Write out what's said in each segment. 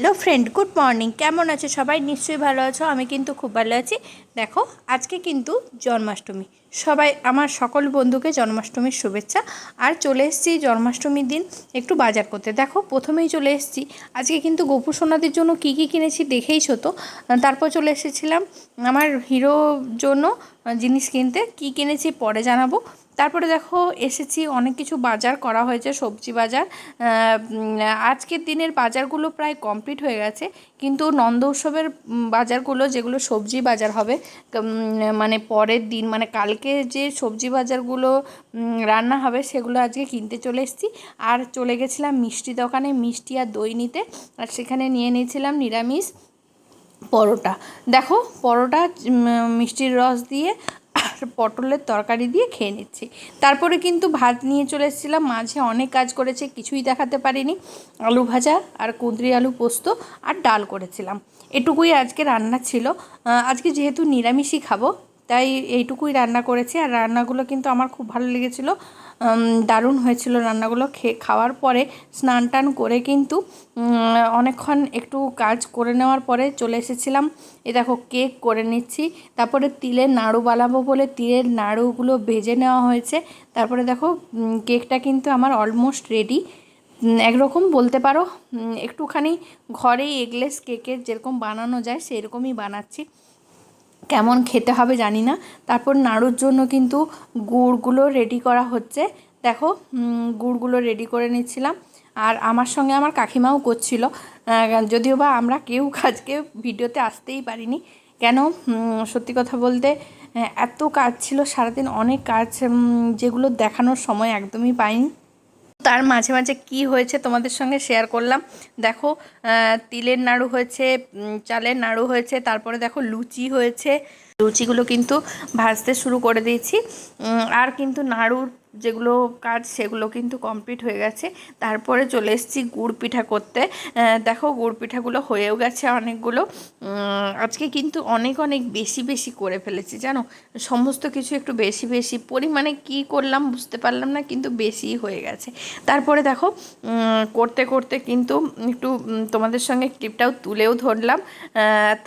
Hello friend, good morning. কেমন আছো সবাই? নিশ্চয়ই ভালো আছো, আমি কিন্তু খুব ভালো আছি। দেখো, আজকে কিন্তু জন্মাষ্টমী। সবাই আমার সকল বন্ধুকে জন্মাষ্টমীর শুভেচ্ছা। আর চলে এসেছি জন্মাষ্টমীর দিন একটু বাজার করতে। দেখো, প্রথমেই চলে এসেছি। আজকে কিন্তু গোপু সোনাদের জন্য কী কী কিনেছি দেখেইছো তো? তারপর চলে এসেছিলাম আমার হিরোর জন্য জিনিস কিনতে। কী কিনেছি পরে জানাব। তারপরে দেখো, এসেছি, অনেক কিছু বাজার করা হয়েছে, সবজি বাজার। আজকের দিনের বাজারগুলো প্রায় কমপ্লিট হয়ে গেছে। কিন্তু নন্দ উৎসবের বাজারগুলো যেগুলো সবজি বাজার হবে মানে পরের দিন মানে কালকে যে সবজি বাজারগুলো রান্না হবে সেগুলো আজকে কিনতে চলে এসেছি। আর চলে গেছিলাম মিষ্টি দোকানে, মিষ্টি আর দই নিতে। আর সেখানে নিয়ে নিয়েছিলাম নিরামিষ পরোটা। দেখো, পরোটা মিষ্টির রস দিয়ে পটলের তরকারি দিয়ে খেয়ে নিচ্ছি। তারপরে কিন্তু ভাত নিয়ে চলে এসেছিলাম, মাঝে অনেক কাজ করেছে, কিছুই দেখাতে পারিনি। আলু ভাজা আর কুঁদরি আলু পোস্ত আর ডাল করেছিলাম। এটুকুই আজকে রান্না ছিল। আজকে যেহেতু নিরামিষই খাব তাই এইটুকুই রান্না করেছি। আর রান্নাগুলো কিন্তু আমার খুব ভালো লেগেছিলো। দারুণ হয়েছিল রান্নাগুলো খেয়ে খাওয়ার পরে স্নান টান করে কিন্তু অনেকক্ষণ একটু কাজ করে নেওয়ার পরে চলে এসেছিলাম। এ দেখো কেক করে নিচ্ছি। তারপরে তিলের নাড়ু বানাবো বলে তিলের নাড়ুগুলো ভেজে নেওয়া হয়েছে। তারপরে দেখো কেকটা কিন্তু আমার অলমোস্ট রেডি। একরকম বলতে পারো একটুখানি ঘরেই এগলেস কেকের যেরকম বানানো যায় সেরকমই বানাচ্ছি। কেমন খেতে হবে জানি না। তারপর নাড়ুর জন্য কিন্তু গুড়গুলো রেডি করা হচ্ছে। দেখো গুড়গুলো রেডি করে নিচ্ছিলাম। আর আমার সঙ্গে আমার কাকিমাও করছিল। যদিও বা আমরা কেউ আজকে ভিডিওতে আসতেই পারিনি। কেন? সত্যি কথা বলতে এত কাজ ছিল, সারাদিন অনেক কাজ যেগুলো দেখানোর সময় একদমই পাইনি। তার মাঝে মাঝে কি হয়েছে তোমাদের সঙ্গে শেয়ার করলাম। দেখো তিলের নাড়ু হয়েছে চালের নাড়ু হয়েছে, তারপরে দেখো লুচি হয়েছে। লুচিগুলো কিন্তু ভাজতে শুরু করে দিয়েছি। আর কিন্তু নাড়ুর যেগুলো কাজ সেগুলো কিন্তু কমপ্লিট হয়ে গেছে। তারপরে চলে এসেছি গুড় পিঠা করতে। দেখো গুড় পিঠাগুলো হয়েও গেছে অনেকগুলো। আজকে কিন্তু অনেক অনেক বেশি বেশি করে ফেলেছি, জানো? সমস্ত কিছু একটু বেশি বেশি পরিমাণে কি করলাম বুঝতে পারলাম না, কিন্তু বেশি হয়ে গেছে। তারপরে দেখো করতে করতে কিন্তু একটু তোমাদের সঙ্গে ক্লিপটাও তুলেও ধরলাম।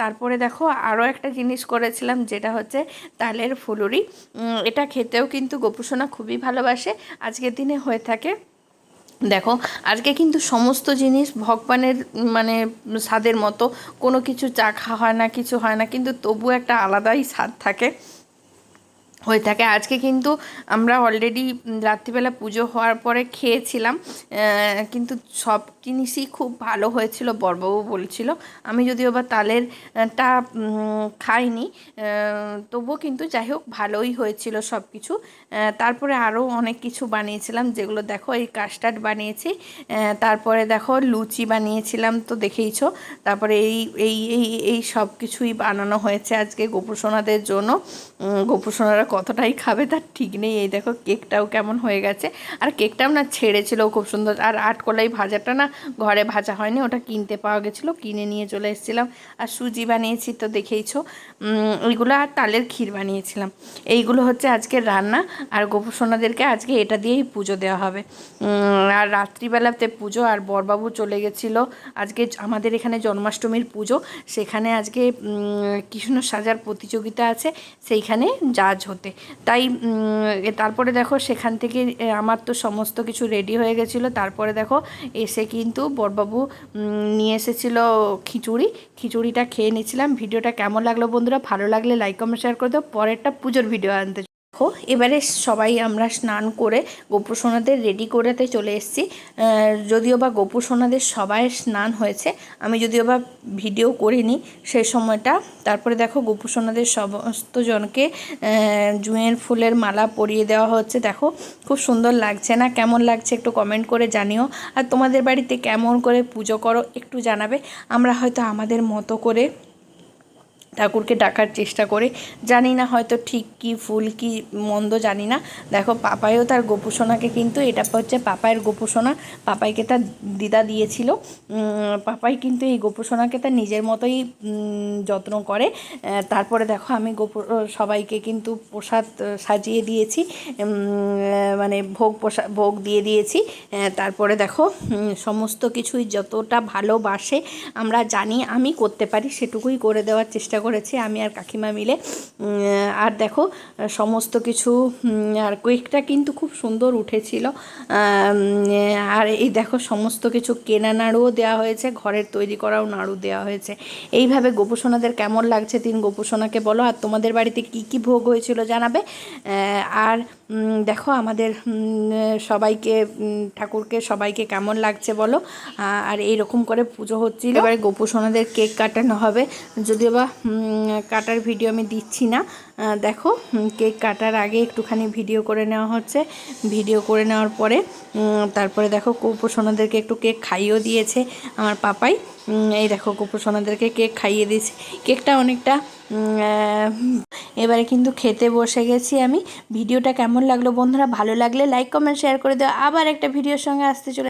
তারপরে দেখো আরও একটা জিনিস করেছিলাম, যেটা হচ্ছে তালের ফুলুরি। এটা খেতেও কিন্তু গোপুসোনা খুবই ভালো ভালোবাসে, আজকের দিনে হয়ে থাকে। দেখো, আজকে কিন্তু সমস্ত জিনিস ভগবানের মানে স্বাদের মতো, কোনো কিছু চা খাওয়া হয় না, কিছু হয় না, কিন্তু তবু একটা আলাদাই স্বাদ থাকে। হয়ে থাকে। আজকে কিন্তু আমরা অলরেডি রাত্রিবেলা পুজো হওয়ার পরে খেয়েছিলাম কিন্তু সব জিনিসই খুব ভালো হয়েছিল, বরবাবু বলছিল। আমি যদিও বা তালেরটা খাইনি তবুও কিন্তু যাই হোক ভালোই হয়েছিল সব কিছু তারপরে আরও অনেক কিছু বানিয়েছিলাম, যেগুলো দেখো এই কাস্টার্ড বানিয়েছি তারপরে দেখো লুচি বানিয়েছিলাম তো দেখেইছ। তারপরে এই এই এই এই সব কিছুই বানানো হয়েছে আজকে গোপুসোনাদের জন্য। গোপুসোনারা কতটাই খাবে তার ঠিক নেই। এই দেখো কেকটাও কেমন হয়ে গেছে। আর কেকটাও না ছেড়েছিল খুব সুন্দর। আর আটকলাই ভাজাটা না ঘরে ভাজা হয়নি, ওটা কিনতে পাওয়া গেছিল, কিনে নিয়ে চলে এসেছিলাম। আর সুজি বানিয়েছি তো দেখেইছো। ওইগুলো আর তালের ক্ষীর বানিয়েছিলাম। এইগুলো হচ্ছে আজকের রান্না। আর গোপসোনাদেরকে আজকে এটা দিয়েই পুজো দেওয়া হবে। আর রাত্রিবেলাতে পুজো, আর বরবাবু চলে গেছিল। আজকে আমাদের এখানে জন্মাষ্টমীর পুজো। সেখানে আজকে কৃষ্ণ সাজার প্রতিযোগিতা আছে। সেইখানে জাজ হতে তাই তারপরে দেখো সেখান থেকে আমার তো সমস্ত কিছু রেডি হয়ে গেছিল। তারপরে দেখো এসে কিন্তু বরবাবু নিয়ে এসেছিল খিচুড়ি। খিচুড়িটা খেয়ে নিয়েছিলাম। ভিডিওটা কেমন লাগল বন্ধুরা? ভালো লাগলে লাইক কমেন্ট শেয়ার করে দেবো পরেরটা পুজোর ভিডিও আনতে এবারে সবাই আমরা স্নান করে গোপু সোনাদের রেডি করেতে চলে এসেছি। যদিও বা গোপু সোনাদের সবাই স্নান হয়েছে, আমি যদিও বা ভিডিও করিনি সেই সময়টা। তারপরে দেখো, গোপু সোনাদের সমস্ত জনকে জুঁয়ের ফুলের মালা পরিয়ে দেওয়া হচ্ছে। দেখো, খুব সুন্দর লাগছে না? কেমন লাগছে একটু কমেন্ট করে জানিও। আর তোমাদের বাড়িতে কেমন করে পুজো করো একটু জানাবে। আমরা হয়তো আমাদের মতো করে ঠাকুরকে ডাকার চেষ্টা করে। জানি না হয়তো ঠিক কি ফুল কি মন্দ জানি না। দেখো, পাপাইও তার গোপুসোনাকে কিন্তু, এটা হচ্ছে পাপায়ের গোপুসোনা। পাপাইকে তার দিদা দিয়েছিল। পাপাই কিন্তু এই গোপুসোনাকে তার নিজের মতোই যত্ন করে। তারপরে দেখো, আমি গোপু, সবাইকে কিন্তু প্রসাদ সাজিয়ে দিয়েছি। মানে ভোগ প্রসাদ ভোগ দিয়ে দিয়েছি। তারপরে দেখো সমস্ত কিছুই যতটা ভালোবাসে আমরা জানি, আমি করতে পারি, সেটুকুই করে দেওয়ার চেষ্টা করেছি, আমি আর কাকিমা মিলে। আর দেখো, সমস্ত কিছু আর কেকটা কিন্তু খুব সুন্দর উঠেছিল। আর এই দেখো, সমস্ত কিছু কেনা নাড়ুও দেওয়া হয়েছে, ঘরের তৈরি করাও নাড়ু দেওয়া হয়েছে। এইভাবে গোপুসোনাদের কেমন লাগছে তিন গোপুসোনাকে বলো, আর তোমাদের বাড়িতে কি কি ভোগ হয়েছিল জানাবে? আর দেখো, আমাদের সবাইকে ঠাকুরকে সবাইকে কেমন লাগছে বলো? আর এইরকম করে পুজো হচ্ছিল। এবারে গোপুসোনাদের কেক কাটানো হবে। যদিও বা কাটার ভিডিও আমি দিচ্ছি না। দেখো কেক কাটার আগে একটুখানি ভিডিও করে নেওয়া হচ্ছে। ভিডিও করে নেওয়ার পরে তারপরে দেখো গোপুসোনাদেরকে একটু কেক খাইয়েও দিয়েছে আমার পাপাই। এই দেখো গোপুসোনাদেরকে কেক খাইয়ে দিয়েছে। কেকটা অনেকটা এবারে কিন্তু খেতে বসে গেছি আমি। ভিডিওটা কেমন লাগল বন্ধুরা? ভালো লাগলে লাইক কমেন্ট শেয়ার করে দেওয়া আবার একটা ভিডিওর সঙ্গে আসতে চলে